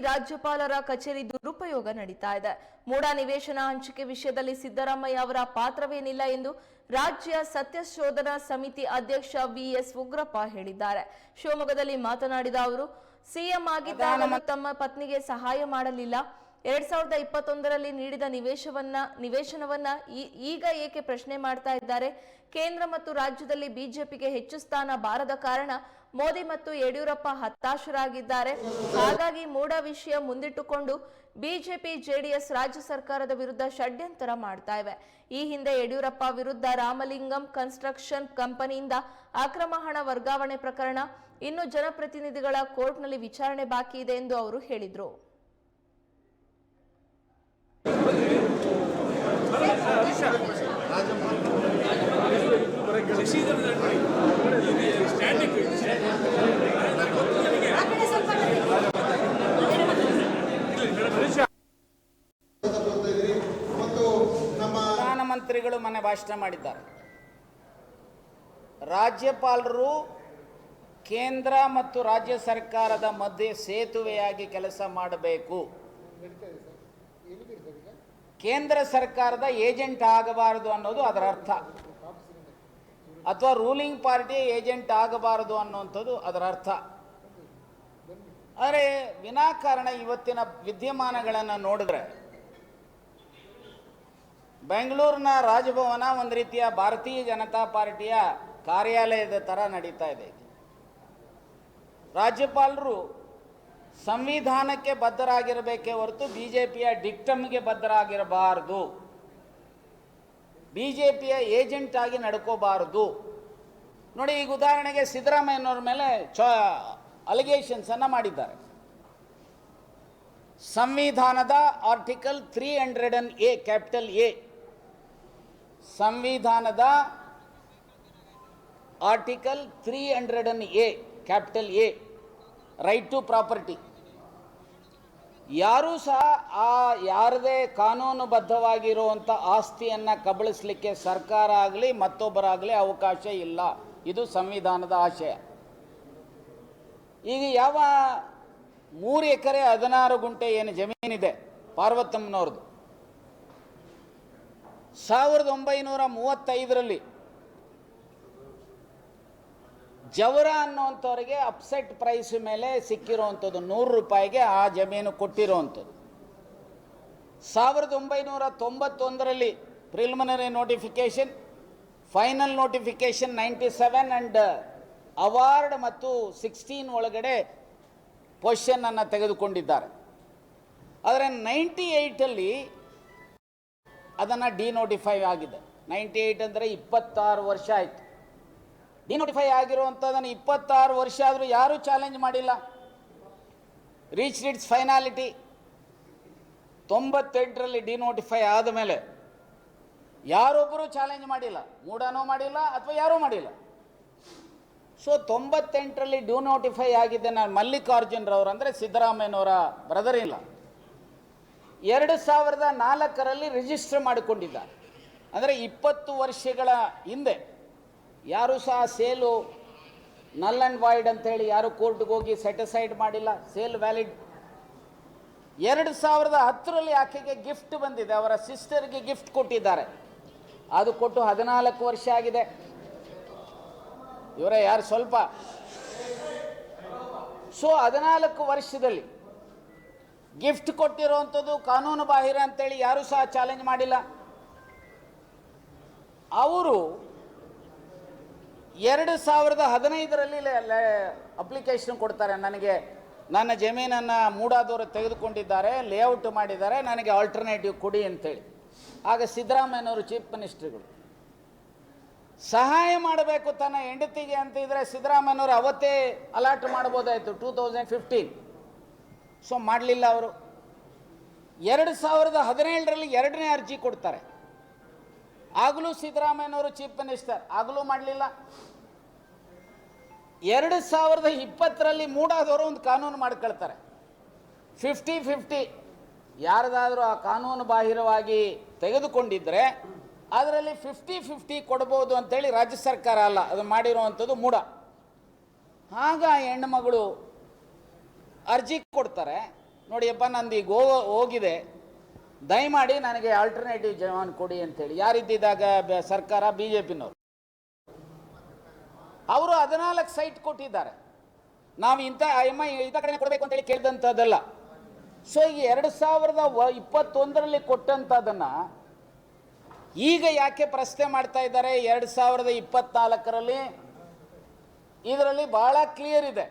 ರಾಜ್ಯಪಾಲರ ಕಚೇರಿ ದುರುಪಯೋಗ ನಡೀತಾ ಇದೆ. ಮೂಡ ನಿವೇಶನ ಹಂಚಿಕೆ ವಿಷಯದಲ್ಲಿ ಸಿದ್ದರಾಮಯ್ಯ ಅವರ ಪಾತ್ರವೇನಿಲ್ಲ ಎಂದು ರಾಜ್ಯ ಸತ್ಯಶೋಧನಾ ಸಮಿತಿ ಅಧ್ಯಕ್ಷ ವಿಎಸ್ ಉಗ್ರಪ್ಪ ಹೇಳಿದ್ದಾರೆ. ಶಿವಮೊಗ್ಗದಲ್ಲಿ ಮಾತನಾಡಿದ ಅವರು ಸಿಎಂ ಆಗಿದ್ದ ತಮ್ಮ ಪತ್ನಿಗೆ ಸಹಾಯ ಮಾಡಲಿಲ್ಲ. ಎರಡ್ ಸಾವಿರದ ಇಪ್ಪತ್ತೊಂದರಲ್ಲಿ ನೀಡಿದ ನಿವೇಶವನ್ನ ನಿವೇಶನವನ್ನ ಈ- ಈಗ ಏಕೆ ಪ್ರಶ್ನೆ ಮಾಡ್ತಾ ಇದ್ದಾರೆ? ಕೇಂದ್ರ ಮತ್ತು ರಾಜ್ಯದಲ್ಲಿ ಬಿಜೆಪಿಗೆ ಹೆಚ್ಚು ಸ್ಥಾನ ಬಾರದ ಕಾರಣ ಮೋದಿ ಮತ್ತು ಯಡಿಯೂರಪ್ಪ ಹತಾಶರಾಗಿದ್ದಾರೆ. ಹಾಗಾಗಿ ಮೂಡ ವಿಷಯ ಮುಂದಿಟ್ಟುಕೊಂಡು ಬಿಜೆಪಿ, ಜೆಡಿಎಸ್ ರಾಜ್ಯ ಸರ್ಕಾರದ ವಿರುದ್ಧ ಷಡ್ಯಂತರ ಮಾಡ್ತಾ ಇವೆ. ಈ ಹಿಂದೆ ಯಡಿಯೂರಪ್ಪ ವಿರುದ್ಧ ರಾಮಲಿಂಗಂ ಕನ್ಸ್ಟ್ರಕ್ಷನ್ ಕಂಪನಿಯಿಂದ ಅಕ್ರಮ ಹಣ ವರ್ಗಾವಣೆ ಪ್ರಕರಣ, ಇನ್ನು ಜನಪ್ರತಿನಿಧಿಗಳ ಕೋರ್ಟ್ನಲ್ಲಿ ವಿಚಾರಣೆ ಬಾಕಿ ಇದೆ ಎಂದು ಅವರು ಹೇಳಿದರು. ಪ್ರಧಾನಮಂತ್ರಿಗಳು ಮನೆ ಭಾಷಣ ಮಾಡಿದ್ದಾರೆ. ರಾಜ್ಯಪಾಲರು ಕೇಂದ್ರ ಮತ್ತು ರಾಜ್ಯ ಸರ್ಕಾರದ ಮಧ್ಯೆ ಸೇತುವೆಯಾಗಿ ಕೆಲಸ ಮಾಡಬೇಕು. ಕೇಂದ್ರ ಸರ್ಕಾರದ ಏಜೆಂಟ್ ಆಗಬಾರದು ಅನ್ನೋದು ಅದರ ಅರ್ಥ. ಅಥವಾ ರೂಲಿಂಗ್ ಪಾರ್ಟಿ ಏಜೆಂಟ್ ಆಗಬಾರದು ಅನ್ನುವಂಥದ್ದು ಅದರ ಅರ್ಥ. ಆದರೆ ವಿನಾಕಾರಣ ಇವತ್ತಿನ ವಿದ್ಯಮಾನಗಳನ್ನು ನೋಡಿದ್ರೆ ಬೆಂಗಳೂರಿನ ರಾಜಭವನ ಒಂದು ರೀತಿಯ ಭಾರತೀಯ ಜನತಾ ಪಾರ್ಟಿಯ ಕಾರ್ಯಾಲಯದ ಥರ ನಡೀತಾ ಇದೆ. ರಾಜ್ಯಪಾಲರು ಸಂವಿಧಾನಕ್ಕೆ ಬದ್ಧರಾಗಿರಬೇಕೇ ಹೊರತು ಬಿ ಜೆ ಪಿಯ ಡಿಕ್ಟಮ್ಗೆ ಬದ್ಧರಾಗಿರಬಾರದು. ಬಿ ಜೆ ಪಿಯ ಏಜೆಂಟ್ ಆಗಿ ನಡ್ಕೋಬಾರದು. ನೋಡಿ, ಈಗ ಉದಾಹರಣೆಗೆ ಸಿದ್ದರಾಮಯ್ಯನವ್ರ ಮೇಲೆ ಚ ಅಲಿಗೇಷನ್ಸನ್ನು ಮಾಡಿದ್ದಾರೆ. ಸಂವಿಧಾನದ article three hundred and A, capital A. ಸಂವಿಧಾನದ article three hundred and A capital A right to property ಯಾರೂ ಸಹ ಆ ಯಾರದೇ ಕಾನೂನುಬದ್ಧವಾಗಿರುವಂಥ ಆಸ್ತಿಯನ್ನು ಕಬಳಿಸಲಿಕ್ಕೆ ಸರ್ಕಾರ ಆಗಲಿ, ಮತ್ತೊಬ್ಬರಾಗಲಿ ಅವಕಾಶ ಇಲ್ಲ. ಇದು ಸಂವಿಧಾನದ ಆಶಯ. ಈಗ ಯಾವ ಮೂರು ಎಕರೆ ಹದಿನಾರು ಗುಂಟೆ ಏನು ಜಮೀನಿದೆ ಪಾರ್ವತಮ್ಮನವ್ರದ್ದು? ಸಾವಿರದ ಒಂಬೈನೂರ ಮೂವತ್ತೈದರಲ್ಲಿ ಜವರ ಅನ್ನುವಂಥವ್ರಿಗೆ ಅಪ್ಸೆಟ್ ಪ್ರೈಸ್ ಮೇಲೆ ಸಿಕ್ಕಿರುವಂಥದ್ದು, ನೂರು ರೂಪಾಯಿಗೆ ಆ ಜಮೀನು ಕೊಟ್ಟಿರುವಂಥದ್ದು. ಸಾವಿರದ ಒಂಬೈನೂರ ತೊಂಬತ್ತೊಂದರಲ್ಲಿ preliminary notification final notification ninety seven and award ಮತ್ತು ಸಿಕ್ಸ್ಟೀನ್ ಒಳಗಡೆ ಪೊಸಿಷನನ್ನು ತೆಗೆದುಕೊಂಡಿದ್ದಾರೆ. ಆದರೆ ನೈಂಟಿ ಏಯ್ಟಲ್ಲಿ ಅದನ್ನು ಡಿನೋಟಿಫೈ ಆಗಿದೆ. ನೈಂಟಿ ಏಯ್ಟ್ ಅಂದರೆ ಇಪ್ಪತ್ತಾರು ವರ್ಷ ಆಯಿತು. ಡಿನೋಟಿಫೈ ಆಗಿರುವಂಥದ್ದನ್ನು ಇಪ್ಪತ್ತಾರು ವರ್ಷ ಆದರೂ ಯಾರೂ ಚಾಲೆಂಜ್ ಮಾಡಿಲ್ಲ. ರೀಚ್ ಇಟ್ಸ್ ಫೈನಾಲಿಟಿ ತೊಂಬತ್ತೆಂಟರಲ್ಲಿ ಡಿನೋಟಿಫೈ ಆದ ಮೇಲೆ ಯಾರೊಬ್ಬರೂ ಚಾಲೆಂಜ್ ಮಾಡಿಲ್ಲ. ಮೂಡನೂ ಮಾಡಿಲ್ಲ ಅಥವಾ ಯಾರೂ ಮಾಡಿಲ್ಲ. ಸೊ ತೊಂಬತ್ತೆಂಟರಲ್ಲಿ ಡಿನೋಟಿಫೈ ಆಗಿದೆ ನಾನು ಮಲ್ಲಿಕಾರ್ಜುನ್ರವರು ಅಂದರೆ ಸಿದ್ದರಾಮಯ್ಯನವರ ಬ್ರದರ್ ಇಲ್ಲ ಎರಡು ಸಾವಿರದ ನಾಲ್ಕರಲ್ಲಿ ರಿಜಿಸ್ಟರ್ ಮಾಡಿಕೊಂಡಿದ್ದಾರೆ ಅಂದರೆ ಇಪ್ಪತ್ತು ವರ್ಷಗಳ ಹಿಂದೆ. ಯಾರೂ ಸಹ ಸೇಲು ನಲ್ ಆ್ಯಂಡ್ ವಾಯ್ಡ್ ಅಂತೇಳಿ ಯಾರು ಕೋರ್ಟ್ಗೆ ಹೋಗಿ ಸೆಟಿಸೈಡ್ ಮಾಡಿಲ್ಲ ಸೇಲ್ ವ್ಯಾಲಿಡ್ ಎರಡು ಸಾವಿರದ ಹತ್ತರಲ್ಲಿ ಆಕೆಗೆ ಗಿಫ್ಟ್ ಬಂದಿದೆ, ಅವರ ಸಿಸ್ಟರ್ಗೆ ಗಿಫ್ಟ್ ಕೊಟ್ಟಿದ್ದಾರೆ. ಅದು ಕೊಟ್ಟು ಹದಿನಾಲ್ಕು ವರ್ಷ ಆಗಿದೆ. ಇವರೇ ಯಾರು ಸ್ವಲ್ಪ. ಸೊ ಹದಿನಾಲ್ಕು ವರ್ಷದಲ್ಲಿ ಗಿಫ್ಟ್ ಕೊಟ್ಟಿರುವಂಥದ್ದು ಕಾನೂನು ಬಾಹಿರ ಅಂತೇಳಿ ಯಾರೂ ಸಹ ಚಾಲೆಂಜ್ ಮಾಡಿಲ್ಲ. ಅವರು ಎರಡು ಸಾವಿರದ ಹದಿನೈದರಲ್ಲಿ ಅಪ್ಲಿಕೇಶನ್ ಕೊಡ್ತಾರೆ. ನನಗೆ ನನ್ನ ಜಮೀನನ್ನು ಮೂಡಾದವರು ತೆಗೆದುಕೊಂಡಿದ್ದಾರೆ ಲೇಔಟ್ ಮಾಡಿದ್ದಾರೆ, ನನಗೆ ಆಲ್ಟರ್ನೇಟಿವ್ ಕೊಡಿ ಅಂತೇಳಿ. ಆಗ ಸಿದ್ದರಾಮಯ್ಯನವರು ಚೀಫ್ ಮಿನಿಸ್ಟ್ರಿಗಳು ಸಹಾಯ ಮಾಡಬೇಕು ತನ್ನ ಹೆಂಡತಿಗೆ ಅಂತ ಇದ್ರೆ ಸಿದ್ದರಾಮಯ್ಯನವರು ಅವತ್ತೇ ಅಲಾಟ್ ಮಾಡ್ಬೋದಾಯಿತು ಟೂ ತೌಸಂಡ್ ಫಿಫ್ಟೀನ್ ಸೊ ಮಾಡಲಿಲ್ಲ ಅವರು. ಎರಡು ಸಾವಿರದ ಹದಿನೇಳರಲ್ಲಿ ಎರಡನೇ ಅರ್ಜಿ ಕೊಡ್ತಾರೆ. ಆಗಲೂ ಸಿದ್ದರಾಮಯ್ಯನವರು ಚೀಫ್ ಮಿನಿಸ್ಟರ್, ಆಗಲೂ ಮಾಡಲಿಲ್ಲ. ಎರಡು ಸಾವಿರದ ಇಪ್ಪತ್ತರಲ್ಲಿ ಮೂಡಾದವರು ಒಂದು ಕಾನೂನು ಮಾಡ್ಕೊಳ್ತಾರೆ. ಫಿಫ್ಟಿ ಫಿಫ್ಟಿ, ಯಾರದಾದರೂ ಆ ಕಾನೂನು ಬಾಹಿರವಾಗಿ ತೆಗೆದುಕೊಂಡಿದ್ದರೆ ಅದರಲ್ಲಿ ಫಿಫ್ಟಿ ಫಿಫ್ಟಿ ಕೊಡ್ಬೋದು ಅಂತೇಳಿ ರಾಜ್ಯ ಸರ್ಕಾರ ಅಲ್ಲ, ಅದು ಮಾಡಿರುವಂಥದ್ದು ಮೂಡ. ಆಗ ಹೆಣ್ಣುಮಗಳು ಅರ್ಜಿ ಕೊಡ್ತಾರೆ. ನೋಡಿಯಪ್ಪ ನಂದು ಈಗ ಹೋಗೋ, ಹೋಗಿದೆ. ದಯಮಾಡಿ ನನಗೆ ಆಲ್ಟರ್ನೇಟಿವ್ ಜವಾನ್ ಕೊಡಿ ಅಂತೇಳಿ. ಯಾರಿದ್ದಿದ್ದಾಗ ಸರ್ಕಾರ ಬಿ ಜೆ ಪಿನವರು ಅವರು ಹದಿನಾಲ್ಕು ಸೈಟ್ ಕೊಟ್ಟಿದ್ದಾರೆ. ನಾವು ಇಂಥ ಎಂ, ಐ ಇದ ಕಡೆ ಕೊಡಬೇಕು ಅಂತೇಳಿ ಕೇಳಿದಂಥದ್ದಲ್ಲ. ಸೊ ಈಗ ಎರಡು ಸಾವಿರದ ಇಪ್ಪತ್ತೊಂದರಲ್ಲಿ ಕೊಟ್ಟಂಥದ್ದನ್ನು ಈಗ ಯಾಕೆ ಪ್ರಶ್ನೆ ಮಾಡ್ತಾ ಇದ್ದಾರೆ? ಎರಡು ಸಾವಿರದ ಇಪ್ಪತ್ನಾಲ್ಕರಲ್ಲಿ. ಇದರಲ್ಲಿ ಬಹಳ ಕ್ಲಿಯರ್ ಇದೆ.